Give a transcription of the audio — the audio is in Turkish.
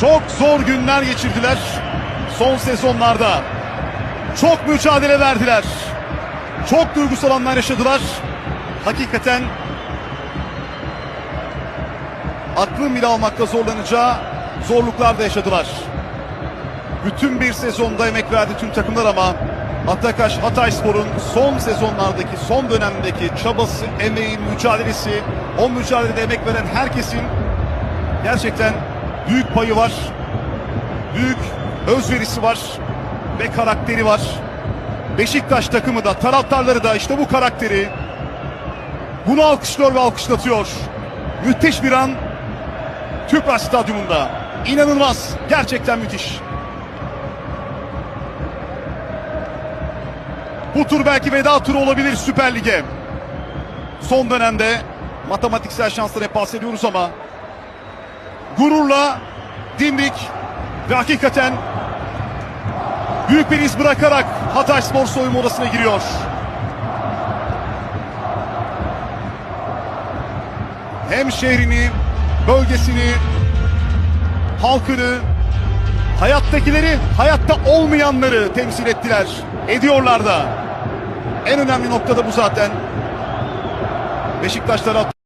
Çok zor günler geçirdiler son sezonlarda. Çok mücadele verdiler. Çok duygusal anlar yaşadılar. Hakikaten aklın bile almakta zorlanacağı zorluklar da yaşadılar. Bütün bir sezonda emek verdi tüm takımlar ama Atakaş Hatayspor'un son sezonlardaki, son dönemdeki çabası, emeği, mücadelesi, o mücadelede emek veren herkesin gerçekten büyük payı var. Büyük özverisi var ve karakteri var. Beşiktaş takımı da taraftarları da işte bu karakteri bunu alkışlıyor ve alkışlatıyor. Müthiş bir an Tüpraş Stadyumunda. İnanılmaz. Gerçekten müthiş. Bu tur belki veda turu olabilir Süper Lig'e. Son dönemde matematiksel şansları hep bahsediyoruz ama gururla dimdik ve hakikaten büyük bir iz bırakarak Hatay Spor soyunma odasına giriyor. Hem şehrini, bölgesini, halkını, hayattakileri, hayatta olmayanları temsil ettiler. Ediyorlar da. En önemli nokta da bu zaten. Beşiktaşlara